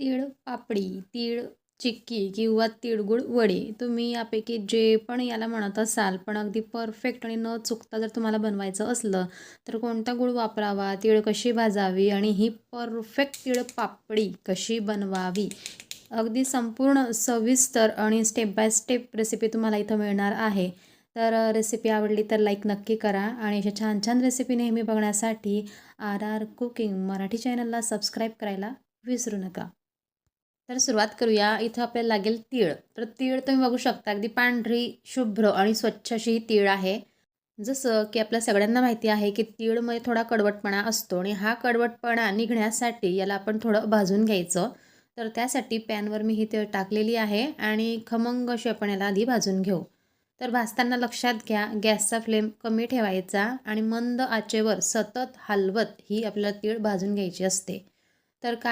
तीळ पापडी तीळ चिक्की किंवा तिळगुळ वडे. तुम्ही यापैकी जे पण याला म्हणत असाल पण अगदी परफेक्ट आणि न चुकता जर तुम्हाला बनवायचं असलं तर कोणता गुळ वापरावा? तीळ कशी भाजावी? आणि ही परफेक्ट तीळ पापडी कशी बनवावी? अगदी संपूर्ण सविस्तर आणि स्टेप बाय स्टेप रेसिपी तुम्हाला इथं मिळणार आहे. तर रेसिपी आवडली तर लाईक नक्की करा. आणि अशा छान छान रेसिपी नेहमी बघण्यासाठी आर आर कुकिंग मराठी चॅनलला सबस्क्राईब करायला विसरू नका. तर सुरुवात करूया. इथं आपल्याला लागेल तीळ. तर तीळ तुम्ही बघू शकता. अगदी पांढरी शुभ्र आणि स्वच्छ अशी ही तीळ आहे. जसं की आपल्या सगळ्यांना माहिती आहे की तीळमध्ये थोडा कडवटपणा असतो आणि हा कडवटपणा निघण्यासाठी याला आपण थोडं भाजून घ्यायचं. तर त्यासाठी पॅनवर मी ही तीळ टाकलेली आहे आणि खमंग अशी आपण याला आधी भाजून घेऊ. तर भाजताना लक्षात घ्या गॅसचा फ्लेम कमी ठेवायचा आणि मंद आचेवर सतत हलवत ही आपल्याला तीळ भाजून घ्यायची असते. तर का